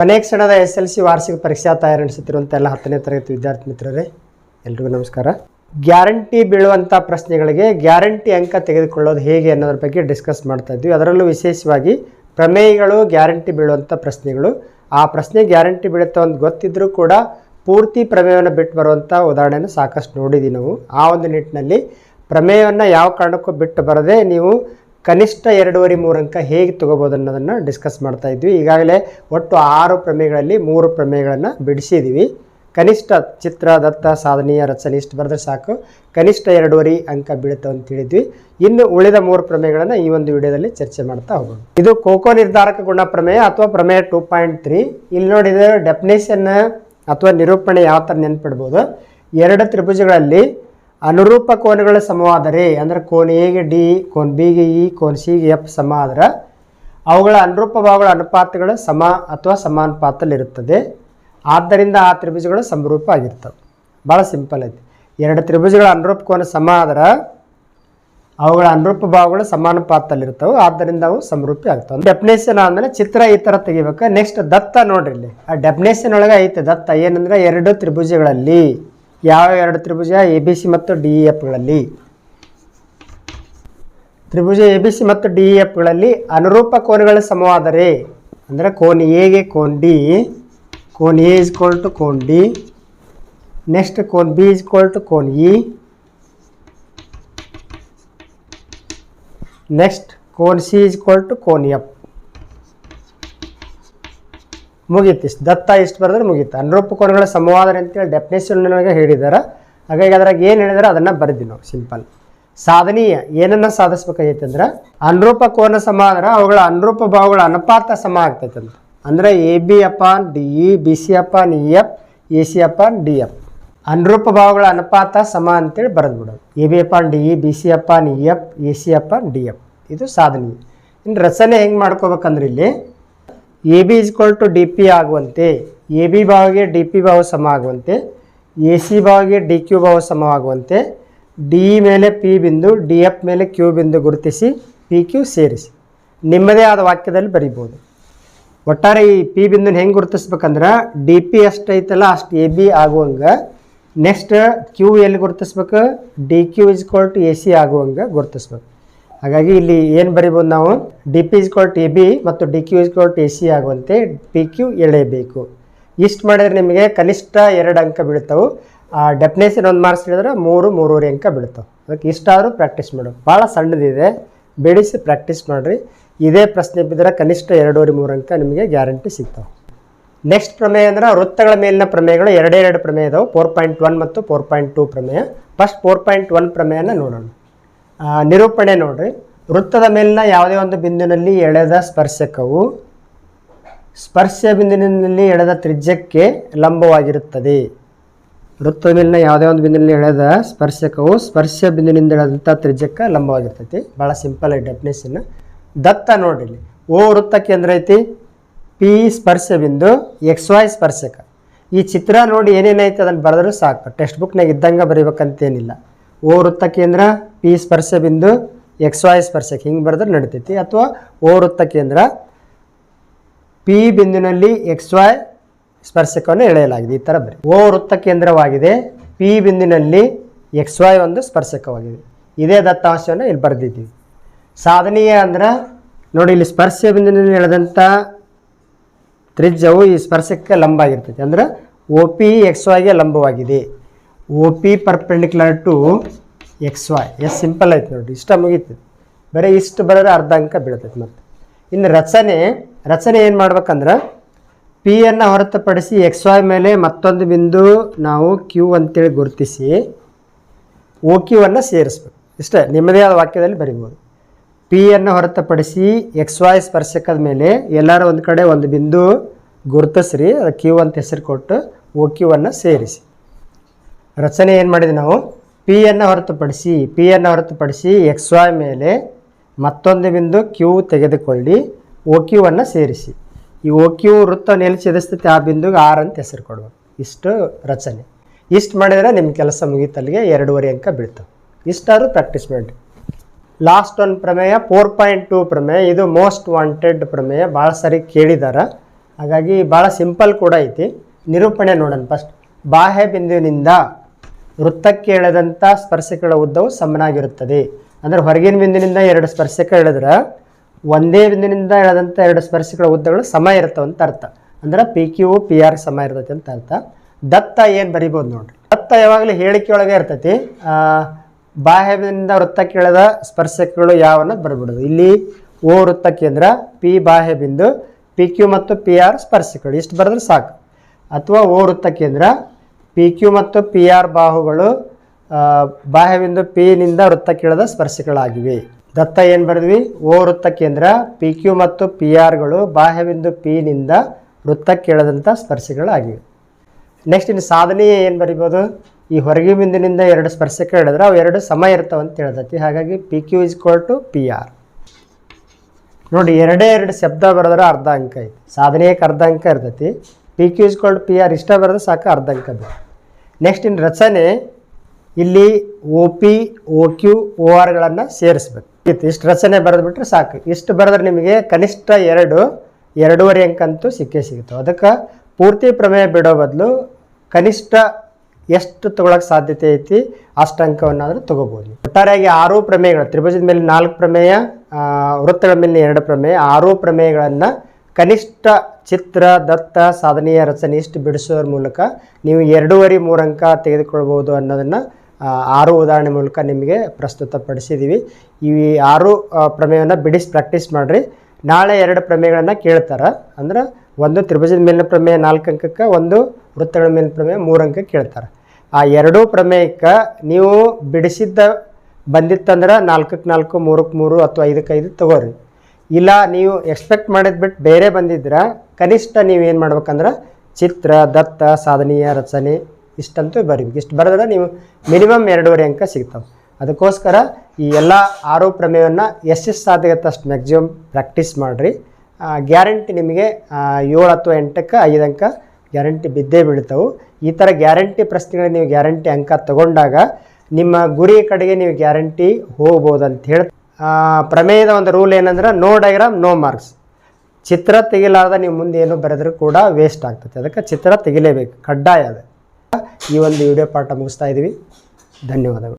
ಕೊನೆಯ ಕ್ಷಣದ S L C ವಾರ್ಷಿಕ ಪರೀಕ್ಷಾ ತಯಾರಿ ಎಲ್ಲ ಹತ್ತನೇ ತರಗತಿ ವಿದ್ಯಾರ್ಥಿ ಮಿತ್ರರೇ, ಎಲ್ರಿಗೂ ನಮಸ್ಕಾರ. ಗ್ಯಾರಂಟಿ ಬೀಳುವಂಥ ಪ್ರಶ್ನೆಗಳಿಗೆ ಗ್ಯಾರಂಟಿ ಅಂಕ ತೆಗೆದುಕೊಳ್ಳೋದು ಹೇಗೆ ಅನ್ನೋದ್ರ ಬಗ್ಗೆ ಡಿಸ್ಕಸ್ ಮಾಡ್ತಾ ಇದ್ವಿ. ಅದರಲ್ಲೂ ವಿಶೇಷವಾಗಿ ಪ್ರಮೇಯಗಳು ಗ್ಯಾರಂಟಿ ಬೀಳುವಂಥ ಪ್ರಶ್ನೆಗಳು. ಆ ಪ್ರಶ್ನೆ ಗ್ಯಾರಂಟಿ ಬೀಳುತ್ತೆ ಅಂತ ಗೊತ್ತಿದ್ರೂ ಕೂಡ ಪೂರ್ತಿ ಪ್ರಮೇಯವನ್ನು ಬಿಟ್ಟು ಬರುವಂಥ ಉದಾಹರಣೆಯನ್ನು ಸಾಕಷ್ಟು ನೋಡಿದ್ದೀವಿ ನಾವು. ಆ ಒಂದು ನಿಟ್ಟಿನಲ್ಲಿ ಪ್ರಮೇಯವನ್ನು ಯಾವ ಕಾರಣಕ್ಕೂ ಬಿಟ್ಟು ಬರದೆ ನೀವು ಕನಿಷ್ಠ ಎರಡೂವರೆ ಮೂರು ಅಂಕ ಹೇಗೆ ತಗೋಬೋದು ಅನ್ನೋದನ್ನು ಡಿಸ್ಕಸ್ ಮಾಡ್ತಾ ಇದ್ವಿ. ಈಗಾಗಲೇ ಒಟ್ಟು ಆರು ಪ್ರಮೇಯಗಳಲ್ಲಿ ಮೂರು ಪ್ರಮೇಯಗಳನ್ನು ಬಿಡಿಸಿದ್ದೀವಿ ಕನಿಷ್ಠ ಚಿತ್ರ, ದತ್ತ, ಸಾಧನೀಯ ಇಷ್ಟು ಬರೆದ್ರೆ ಸಾಕು. ಕನಿಷ್ಠ ಎರಡೂವರೆ ಅಂಕ ಬೀಳುತ್ತೆ ಅಂತ ಹೇಳಿದ್ವಿ. ಇನ್ನು ಉಳಿದ ಮೂರು ಪ್ರಮೇಯಗಳನ್ನು ಈ ಒಂದು ವಿಡಿಯೋದಲ್ಲಿ ಚರ್ಚೆ ಮಾಡ್ತಾ ಹೋಗೋಣ. ಇದು ಕೋಕೋ ನಿರ್ಧಾರಕ ಗುಣ ಪ್ರಮೇಯ ಅಥವಾ ಪ್ರಮೇಯ ಟೂ ಪಾಯಿಂಟ್ ತ್ರೀ? ಇಲ್ಲಿ ನೋಡಿದರೆ ಡೆಫಿನೇಷನ್ ಅಥವಾ ನಿರೂಪಣೆ ಯಾವ ಥರ ನೆನ್ಪಿಡ್ಬೋದು? ಎರಡು ತ್ರಿಭುಜಗಳಲ್ಲಿ ಅನುರೂಪ ಕೋನಗಳ ಸಮವಾದರೆ, ಅಂದರೆ ಕೋನ್ ಎಗೆ ಡಿ ಕೋನ್ ಬಿಗೆ ಇ ಕೋನ್ ಸಿಗೆ ಎಫ್ ಸಮ ಆದ್ರೆ, ಅವುಗಳ ಅನುರೂಪ ಭಾವಗಳ ಅನುಪಾತಗಳು ಸಮ ಅಥವಾ ಸಮಾನುಪಾತದಲ್ಲಿರುತ್ತದೆ. ಆದ್ದರಿಂದ ಆ ತ್ರಿಭುಜಗಳು ಸಮರೂಪ ಆಗಿರ್ತವೆ. ಭಾಳ ಸಿಂಪಲ್ ಐತಿ. ಎರಡು ತ್ರಿಭುಜಗಳ ಅನುರೂಪ ಕೋನ ಸಮ ಆದ್ರೆ, ಅವುಗಳ ಅನುರೂಪ ಭಾವಗಳು ಸಮಾನುಪಾತದಲ್ಲಿರ್ತವೆ ಆದ್ದರಿಂದ ಅವು ಸಮರೂಪಿ ಆಗ್ತವೆ. ಡೆಫಿನೇಷನ್ ಆದಮೇಲೆ ಚಿತ್ರ ಈ ಥರ ತೆಗಿಬೇಕು. ನೆಕ್ಸ್ಟ್ ದತ್ತ ನೋಡ್ರಿ ಇಲ್ಲಿ. ಆ ಡೆಫಿನೇಷನ್ ಒಳಗೆ ಐತೆ ದತ್ತ. ಏನಂದ್ರೆ ಎರಡು ತ್ರಿಭುಜಗಳಲ್ಲಿ ಯಾವ ಎರಡು ತ್ರಿಭುಜ ಎ ಬಿ ಸಿ ಮತ್ತು ಡಿ ಇ ಎಫ್ಗಳಲ್ಲಿ ತ್ರಿಭುಜ ಎ ಬಿ ಸಿ ಮತ್ತು ಡಿ ಇ ಎಫ್ಗಳಲ್ಲಿ ಅನುರೂಪ ಕೋನಗಳು ಸಮವಾದರೆ ಅಂದರೆ ಕೋನ್ ಎಗೆ ಕೋನ್ ಡಿ, ಕೋನ್ ಎ ಇಸ್ ಕೋಲ್ ಟು ಕೋನ್ ಡಿ ನೆಕ್ಸ್ಟ್ ಕೋನ್ ಬಿ ಇಸ್ ಕೋಲ್ ಟು ಕೋನ್ ಇ ನೆಕ್ಸ್ಟ್ ಕೋನ್ ಸಿ ಇಸ್ ಕೋಲ್ ಟು ಕೋನ್ ಎಫ್. ಮುಗೀತು ಇಷ್ಟು ದತ್ತ ಇಷ್ಟು ಬರೆದ್ರೆ ಮುಗೀತು ಅನುರೂಪ ಕೋನಗಳ ಸಮವಾದರೆ ಅಂತೇಳಿ ಡೆಫಿನೇಷನ್ ನನಗೆ ಹೇಳಿದ್ದಾರೆ ಹಾಗಾಗಿ ಅದ್ರಾಗ ಏನು ಹೇಳಿದಾರೆ ಅದನ್ನು ಬರೆದಿ ನಾವು ಸಿಂಪಲ್ ಸಾಧನೀಯ, ಏನನ್ನ ಸಾಧಿಸ್ಬೇಕಾಗೈತೆ ಅಂದ್ರೆ, ಅನುರೂಪ ಕೋನ ಸಮ ಅಂದ್ರೆ ಅವುಗಳ ಅನುರೂಪ ಭಾವಗಳ ಅನುಪಾತ ಸಮ ಆಗ್ತೈತೆ ಅಂತ ಅಂದರೆ A B upon D E B C upon E F A C upon D F ಅನುರೂಪ ಭಾವಗಳ ಅನುಪಾತ ಸಮ ಅಂತೇಳಿ ಬರೆದು ಬಿಡೋದು A B upon D E B C upon E F A C upon D F ಇದು ಸಾಧನೀಯ. ಇನ್ನು ರಚನೆ ಹೆಂಗೆ ಮಾಡ್ಕೋಬೇಕಂದ್ರೆ ಇಲ್ಲಿ A B is equal to D P ಆಗುವಂತೆ, ಎ ಬಿ ಭಾವಗೆ ಡಿ ಪಿ ಭಾವ ಸಮ ಆಗುವಂತೆ, ಎ ಸಿ ಭಾವಗೆ ಡಿ ಕ್ಯೂ ಭಾವ ಆಗುವಂತೆ, ಡಿ ಮೇಲೆ ಪಿ ಬಿಂದು, ಡಿ ಎಫ್ ಮೇಲೆ ಕ್ಯೂ ಬಿಂದು ಗುರುತಿಸಿ ಪಿ ಕ್ಯೂ ಸೇರಿಸಿ. ನಿಮ್ಮದೇ ಆದ ವಾಕ್ಯದಲ್ಲಿ ಬರಿಬೋದು ಒಟ್ಟಾರೆ ಈ ಪಿ ಬಿಂದುನ ಹೆಂಗೆ ಗುರುತಿಸ್ಬೇಕಂದ್ರೆ, ಡಿ ಪಿ ಎಷ್ಟು ಐತಲ್ಲ ಅಷ್ಟು ಎ ಬಿ ಆಗುವಂಗೆ, ನೆಕ್ಸ್ಟ್ ಕ್ಯೂ ಎಲ್ಲಿ ಗುರುತಿಸ್ಬೇಕು, D Q is equal to A C ಆಗುವಂಗೆ ಗುರುತಿಸ್ಬೇಕು. ಹಾಗಾಗಿ ಇಲ್ಲಿ ಏನು ಬರಿಬೋದು ನಾವು? D P is equal to B ಮತ್ತು D Q is equal to C ಆಗುವಂತೆ ಪಿ ಕ್ಯೂ ಎಳೆಯಬೇಕು. ಇಷ್ಟು ಮಾಡಿದ್ರೆ ನಿಮಗೆ ಕನಿಷ್ಠ ಎರಡು ಅಂಕ ಬೀಳ್ತಾವೆ. ಆ ಡೆಫಿನೇಷನ್ ಒಂದು ಮಾರ್ಕ್ಸ್ ಹೇಳಿದ್ರೆ ಮೂರು, ಮೂರುವರೆ ಅಂಕ ಬೀಳ್ತಾವೆ. ಅದಕ್ಕೆ ಇಷ್ಟಾದರೂ ಪ್ರಾಕ್ಟೀಸ್ ಮಾಡು. ಭಾಳ ಸಣ್ಣದಿದೆ. ಬೇಡಿಸಿ ಪ್ರಾಕ್ಟೀಸ್ ಮಾಡಿರಿ. ಇದೇ ಪ್ರಶ್ನೆ ಬಿದ್ದರೆ ಕನಿಷ್ಠ ಎರಡೂವರೆ, ಮೂರು ಅಂಕ ನಿಮಗೆ ಗ್ಯಾರಂಟಿ ಸಿಗ್ತಾವೆ. ನೆಕ್ಸ್ಟ್ ಪ್ರಮೇಯ ಅಂದ್ರೆ ವೃತ್ತಗಳ ಮೇಲಿನ ಪ್ರಮೇಯಗಳು ಎರಡೇ ಎರಡು ಪ್ರಮೇಯ ಇದಾವೆ. ಫೋರ್ ಪಾಯಿಂಟ್ ಒನ್ ಮತ್ತು ಫೋರ್ ಪಾಯಿಂಟ್ ಟೂ ಪ್ರಮೇಯ. ಫಸ್ಟ್ ಫೋರ್ ಪಾಯಿಂಟ್ ಒನ್ ಪ್ರಮೇಯನ ನೋಡೋಣ. ನಿರೂಪಣೆ ನೋಡ್ರಿ. ವೃತ್ತದ ಮೇಲಿನ ಯಾವುದೇ ಒಂದು ಬಿಂದುವಿನಲ್ಲಿ ಎಳೆದ ಸ್ಪರ್ಶಕವು ಸ್ಪರ್ಶ ಬಿಂದುವಿನಲ್ಲಿ ಎಳೆದ ತ್ರಿಜ್ಯಕ್ಕೆ ಲಂಬವಾಗಿರುತ್ತದೆ. ವೃತ್ತದ ಮೇಲಿನ ಯಾವುದೇ ಒಂದು ಬಿಂದುವಿನಲ್ಲಿ ಎಳೆದ ಸ್ಪರ್ಶಕವು ಸ್ಪರ್ಶ ಬಿಂದುವಿನಿಂದ ಎಳೆದಂಥ ತ್ರಿಜ್ಯಕ್ಕೆ ಲಂಬವಾಗಿರ್ತೈತಿ. ಭಾಳ ಸಿಂಪಲ್ ಆಗಿ ಡೆಫಿನೇಷನ್ ದತ್ತ ನೋಡ್ರಿ ಓ ವೃತ್ತ ಕೇಂದ್ರ ಐತಿ. ಪಿ ಸ್ಪರ್ಶ ಬಿಂದು, ಎಕ್ಸ್ ವೈ ಸ್ಪರ್ಶಕ. ಈ ಚಿತ್ರ ನೋಡಿ ಏನೇನೈತೆ ಅದನ್ನು ಬರೆದ್ರೂ ಸಾಕು. ಟೆಕ್ಸ್ಟ್ ಬುಕ್ನಾಗ ಇದ್ದಂಗೆ ಬರೀಬೇಕಂತೇನಿಲ್ಲ. ಓ ವೃತ್ತ ಕೇಂದ್ರ, ಪಿ ಸ್ಪರ್ಶ ಬಿಂದು, ಎಕ್ಸ್ ವೈ ಸ್ಪರ್ಶಕ್ಕೆ ಹಿಂಗೆ ಬರೆದ್ರೆ ನಡಿತೈತಿ. ಅಥವಾ ಓ ವೃತ್ತ ಕೇಂದ್ರ, ಪಿ ಬಿಂದುವಿನಲ್ಲಿ ಎಕ್ಸ್ ವೈ ಸ್ಪರ್ಶಕವನ್ನು ಎಳೆಯಲಾಗಿದೆ. ಈ ಥರ ಬರಿ. ಓ ವೃತ್ತ ಕೇಂದ್ರವಾಗಿದೆ, ಪಿ ಬಿಂದಿನಲ್ಲಿ ಎಕ್ಸ್ ವೈ ಒಂದು ಸ್ಪರ್ಶಕವಾಗಿದೆ. ಇದೇ ದತ್ತಾಂಶವನ್ನು ಇಲ್ಲಿ ಬರೆದಿದ್ದೀವಿ. ಸಾಧನೀಯ ಅಂದ್ರೆ, ನೋಡಿ ಇಲ್ಲಿ ಸ್ಪರ್ಶ ಬಿಂದುವಿನಲ್ಲಿ ಎಳೆದಂಥ ತ್ರಿಜ್ಯವು ಈ ಸ್ಪರ್ಶಕ್ಕೆ ಲಂಬ ಆಗಿರ್ತೈತಿ. ಅಂದ್ರೆ ಒ ಪಿ ಎಕ್ಸ್ ವೈಗೆ ಲಂಬವಾಗಿದೆ. O P perpendicular to X Y S simple ಐತೆ ನೋಡಿ. ಇಷ್ಟ ಮುಗೀತು. ಬರೀ ಇಷ್ಟು ಬರೋದ್ರೆ ಅರ್ಧ ಅಂಕ ಬೀಳ್ತೈತೆ ಮತ್ತೆ. ಇನ್ನು ರಚನೆ ರಚನೆ ಏನು ಮಾಡ್ಬೇಕಂದ್ರೆ ಪಿಯನ್ನು ಹೊರತುಪಡಿಸಿ ಎಕ್ಸ್ ವೈ ಮೇಲೆ ಮತ್ತೊಂದು ಬಿಂದು ನಾವು ಕ್ಯೂ ಅಂತೇಳಿ ಗುರುತಿಸಿ ಓ ಕ್ಯೂವನ್ನು ಸೇರಿಸ್ಬೇಕು. ಇಷ್ಟೇ, ನಿಮ್ಮದೇ ಆದ ವಾಕ್ಯದಲ್ಲಿ ಬರಿಬೋದು. ಪಿಯನ್ನು ಹೊರತುಪಡಿಸಿ ಎಕ್ಸ್ ವೈ ಸ್ಪರ್ಶಕದ ಮೇಲೆ ಎಲ್ಲರೂ ಒಂದು ಕಡೆ ಒಂದು ಬಿಂದು ಗುರುತಿಸ್ರಿ, ಅದು ಕ್ಯೂ ಅಂತ ಹೆಸರು ಕೊಟ್ಟು ಓ ಕ್ಯೂವನ್ನು ಸೇರಿಸಿ. ರಚನೆ ಏನು ಮಾಡಿದ್ವಿ ನಾವು? ಪಿಯನ್ನು ಹೊರತುಪಡಿಸಿ ಪಿಯನ್ನು ಹೊರತುಪಡಿಸಿ ಎಕ್ಸ್ ವೈ ಮೇಲೆ ಮತ್ತೊಂದು ಬಿಂದು ಕ್ಯೂ ತೆಗೆದುಕೊಳ್ಳಿ ಓ ಕ್ಯೂವನ್ನು ಸೇರಿಸಿ. ಈ ಓ ಕ್ಯೂ ವೃತ್ತವನ್ನು ಎಲ್ಲಿ ಛೇದಿಸ್ತೈತೆ, ಆ ಬಿಂದುಗೆ ಆರ್ ಅಂತ ಹೆಸರು ಕೊಡುವ. ಇಷ್ಟು ರಚನೆ. ಇಷ್ಟು ಮಾಡಿದರೆ ನಿಮ್ಮ ಕೆಲಸ ಮುಗಿತಲ್ಲಿಗೆ ಎರಡೂವರೆ ಅಂಕ ಬೀಳ್ತವೆ. ಇಷ್ಟಾದ್ರೂ ಪ್ರಾಕ್ಟೀಸ್ ಮಾಡಿ. ಲಾಸ್ಟ್ ಒಂದು ಪ್ರಮೇಯ ಫೋರ್ ಪಾಯಿಂಟ್ ಟೂ ಪ್ರಮೇಯ. ಇದು ಮೋಸ್ಟ್ ವಾಂಟೆಡ್ ಪ್ರಮೇಯ. ಭಾಳ ಸರಿ ಕೇಳಿದಾರ. ಹಾಗಾಗಿ ಭಾಳ ಸಿಂಪಲ್ ಕೂಡ ಐತಿ. ನಿರೂಪಣೆ ನೋಡೋಣ ಫಸ್ಟ್ ಬಾಹ್ಯ ಬಿಂದುವಿನಿಂದ ವೃತ್ತಕ್ಕೆ ಎಳೆದಂಥ ಸ್ಪರ್ಶಕಗಳ ಉದ್ದವು ಸಮನಾಗಿರುತ್ತದೆ. ಅಂದರೆ ಹೊರಗಿನ ಬಿಂದಿನಿಂದ ಎರಡು ಸ್ಪರ್ಶಕ ಎಳೆದ್ರೆ ಒಂದೇ ಬಿಂದಿನಿಂದ ಎಳೆದಂಥ ಎರಡು ಸ್ಪರ್ಶಕಗಳ ಉದ್ದಗಳು ಸಮ ಇರ್ತವೆ ಅಂತ ಅರ್ಥ. ಅಂದ್ರೆ ಪಿ ಕ್ಯೂ ಪಿ ಆರ್ ಸಮ ಇರ್ತೈತಿ ಅಂತ ಅರ್ಥ. ದತ್ತ ಏನು ಬರಿಬೋದು ನೋಡ್ರಿ. ದತ್ತ ಯಾವಾಗಲೂ ಹೇಳಿಕೆಯೊಳಗೆ ಇರ್ತೈತಿ. ಆ, ಬಾಹ್ಯ ಬಿಂದುವಿನಿಂದ ವೃತ್ತಕ್ಕೆ ಎಳೆದ ಸ್ಪರ್ಶಕಗಳು ಯಾವನ್ನ ಬರ್ಬಿಡೋದು. ಇಲ್ಲಿ ಓ ವೃತ್ತ ಕೇಂದ್ರ ಪಿ ಬಾಹ್ಯ ಬಿಂದು ಪಿ ಕ್ಯೂ ಮತ್ತು ಪಿ ಆರ್ ಸ್ಪರ್ಶಕಗಳು. ಇಷ್ಟು ಬರೆದ್ರೆ ಸಾಕು. ಅಥವಾ ಓ ವೃತ್ತ ಕೇಂದ್ರ ಪಿ ಕ್ಯೂ ಮತ್ತು ಪಿ ಆರ್ ಬಾಹುಗಳು ಬಾಹ್ಯವಿಂದು ಪಿ ನಿಂದ ವೃತ್ತಕ್ಕಿಳಿದ ಸ್ಪರ್ಶಗಳಾಗಿವೆ. ದತ್ತ ಏನು ಬರೆದ್ವಿ? ಓ ವೃತ್ತ ಕೇಂದ್ರ. ಪಿ ಕ್ಯೂ ಮತ್ತು ಪಿ ಆರ್ಗಳು ಬಾಹ್ಯಬಿಂದು ಪಿ ನಿಂದ ವೃತ್ತಕ್ಕಿಳದಂಥ ಸ್ಪರ್ಶಗಳಾಗಿವೆ. ನೆಕ್ಸ್ಟ್ ಇನ್ನು ಸಾಧನೆಯ ಏನು ಬರಿಬೋದು? ಈ ಹೊರಗೆ ಬಿಂದಿನಿಂದ ಎರಡು ಸ್ಪರ್ಶಕ ಹೇಳಿದ್ರೆ ಅವು ಎರಡು ಸಮ ಇರ್ತಾವೆ ಅಂತ ಹೇಳ್ತೈತಿ. ಹಾಗಾಗಿ P Q is equal to P R ನೋಡಿ, ಎರಡೇ ಎರಡು ಶಬ್ದ ಬರೆದ್ರೆ ಅರ್ಧ ಅಂಕ ಐತಿ. ಸಾಧನೆಯಕ್ಕೆ ಅರ್ಧ ಅಂಕ ಇರ್ತೈತಿ. P Q is equal to P R ಇಷ್ಟ ಬರೋದು ಸಾಕು ಅರ್ಧ ಅಂಕ ನೆಕ್ಸ್ಟ್ ಇನ್ನು ರಚನೆ, ಇಲ್ಲಿ O P O Q O ಆರ್ಗಳನ್ನು ಸೇರಿಸ್ಬೇಕು. ಇತ್ತು, ಇಷ್ಟು ರಚನೆ ಬರೆದ್ಬಿಟ್ರೆ ಸಾಕು. ಇಷ್ಟು ಬರೆದ್ರೆ ನಿಮಗೆ ಕನಿಷ್ಠ ಎರಡು, ಎರಡೂವರೆ ಅಂಕ ಅಂತೂ ಸಿಕ್ಕೇ ಸಿಗುತ್ತೆ. ಅದಕ್ಕೆ ಪೂರ್ತಿ ಪ್ರಮೇಯ ಬಿಡೋ ಬದಲು ಕನಿಷ್ಠ ಎಷ್ಟು ತಗೊಳಕ್ಕೆ ಸಾಧ್ಯತೆ ಐತಿ, ಅಷ್ಟು ಅಂಕವನ್ನಾದರೂ ತಗೋಬೋದು. ಒಟ್ಟಾರೆಯಾಗಿ ಆರು ಪ್ರಮೇಯಗಳು, ತ್ರಿಭುಜದ ಮೇಲೆ ನಾಲ್ಕು ಪ್ರಮೇಯ ವೃತ್ತಗಳ ಮೇಲೆ ಎರಡು ಪ್ರಮೇಯ, ಆರು ಪ್ರಮೇಯಗಳನ್ನು ಕನಿಷ್ಠ ಚಿತ್ರ, ದತ್ತ, ಸಾಧನೆಯ ಇಷ್ಟು ಬಿಡಿಸೋದ್ರ ಮೂಲಕ ನೀವು ಎರಡೂವರೆ ಮೂರು ಅಂಕ ತೆಗೆದುಕೊಳ್ಬೋದು ಅನ್ನೋದನ್ನು ಆರು ಉದಾಹರಣೆ ಮೂಲಕ ನಿಮಗೆ ಪ್ರಸ್ತುತಪಡಿಸಿದ್ದೀವಿ ಈ ಆರು ಪ್ರಮೇಯವನ್ನು ಬಿಡಿಸಿ ಪ್ರಾಕ್ಟೀಸ್ ಮಾಡಿರಿ. ನಾಳೆ ಎರಡು ಪ್ರಮೇಯಗಳನ್ನು ಕೇಳ್ತಾರೆ. ಅಂದ್ರೆ ಒಂದು ತ್ರಿಭುಜದ ಮೇಲಿನ ಪ್ರಮೇಯ ನಾಲ್ಕು ಅಂಕಕ್ಕೆ, ಒಂದು ವೃತ್ತಗಳ ಮೇಲಿನ ಪ್ರಮೇಯ ಮೂರು ಅಂಕ ಕೇಳ್ತಾರೆ. ಆ ಎರಡೂ ಪ್ರಮೇಯಕ್ಕೆ ನೀವು ಬಿಡಿಸಿದ್ದ ಬಂದಿತ್ತಂದ್ರೆ ನಾಲ್ಕಕ್ಕೆ ನಾಲ್ಕು ಮೂರಕ್ಕೆ ಮೂರು ಅಥವಾ ಐದಕ್ಕೆ ಐದು ತಗೋರಿ. ಇಲ್ಲ, ನೀವು ಎಕ್ಸ್ಪೆಕ್ಟ್ ಮಾಡಿದ್ ಬಿಟ್ಟು ಬೇರೆ ಬಂದಿದ್ರೆ, ಕನಿಷ್ಠ ನೀವು ಏನು ಮಾಡ್ಬೇಕಂದ್ರೆ ಚಿತ್ರ, ದತ್ತ, ಸಾಧನೀಯ, ರಚನೆ, ಇಷ್ಟಂತೂ ಬರೀಬೇಕು. ಇಷ್ಟು ಬರೆದ್ರೆ ನೀವು ಮಿನಿಮಮ್ ಎರಡೂವರೆ ಅಂಕ ಸಿಗ್ತಾವೆ. ಅದಕ್ಕೋಸ್ಕರ ಈ ಎಲ್ಲ ಆರೋಪ ಪ್ರಮೇಯವನ್ನು ಎಸ್ ಸಾಧ್ಯ ಅಷ್ಟು ಮ್ಯಾಕ್ಸಿಮಮ್ ಪ್ರಾಕ್ಟೀಸ್ ಮಾಡಿರಿ. ಗ್ಯಾರಂಟಿ ನಿಮಗೆ ಏಳು ಅಥವಾ ಎಂಟಕ್ಕೆ ಐದು ಅಂಕ ಗ್ಯಾರಂಟಿ ಬಿದ್ದೇ ಬೀಳ್ತಾವೆ. ಈ ಥರ ಗ್ಯಾರಂಟಿ ಪ್ರಶ್ನೆಗಳಿಗೆ ನೀವು ಗ್ಯಾರಂಟಿ ಅಂಕ ತಗೊಂಡಾಗ ನಿಮ್ಮ ಗುರಿ ಕಡೆಗೆ ನೀವು ಗ್ಯಾರಂಟಿ ಹೋಗ್ಬೋದು ಅಂತ ಹೇಳಿ ಪ್ರಮೇಯದ ಒಂದು ರೂಲ್ ಏನಂದ್ರೆ ನೋ ಡಯಾಗ್ರಾಮ್ ನೋ ಮಾರ್ಕ್ಸ್ ಚಿತ್ರ ತೆಗಿಲಾರ್ದ ನೀವು ಮುಂದೆ ಏನು ಬರೆದ್ರೂ ಕೂಡ ವೇಸ್ಟ್ ಆಗ್ತದೆ. ಅದಕ್ಕೆ ಚಿತ್ರ ತೆಗಿಲೇಬೇಕು. ಕಡ್ಡಾಯ ಅದು. ಈ ಒಂದು ವಿಡಿಯೋ ಪಾಠ ಮುಗಿಸ್ತಾ ಇದ್ದೀವಿ ಧನ್ಯವಾದಗಳು.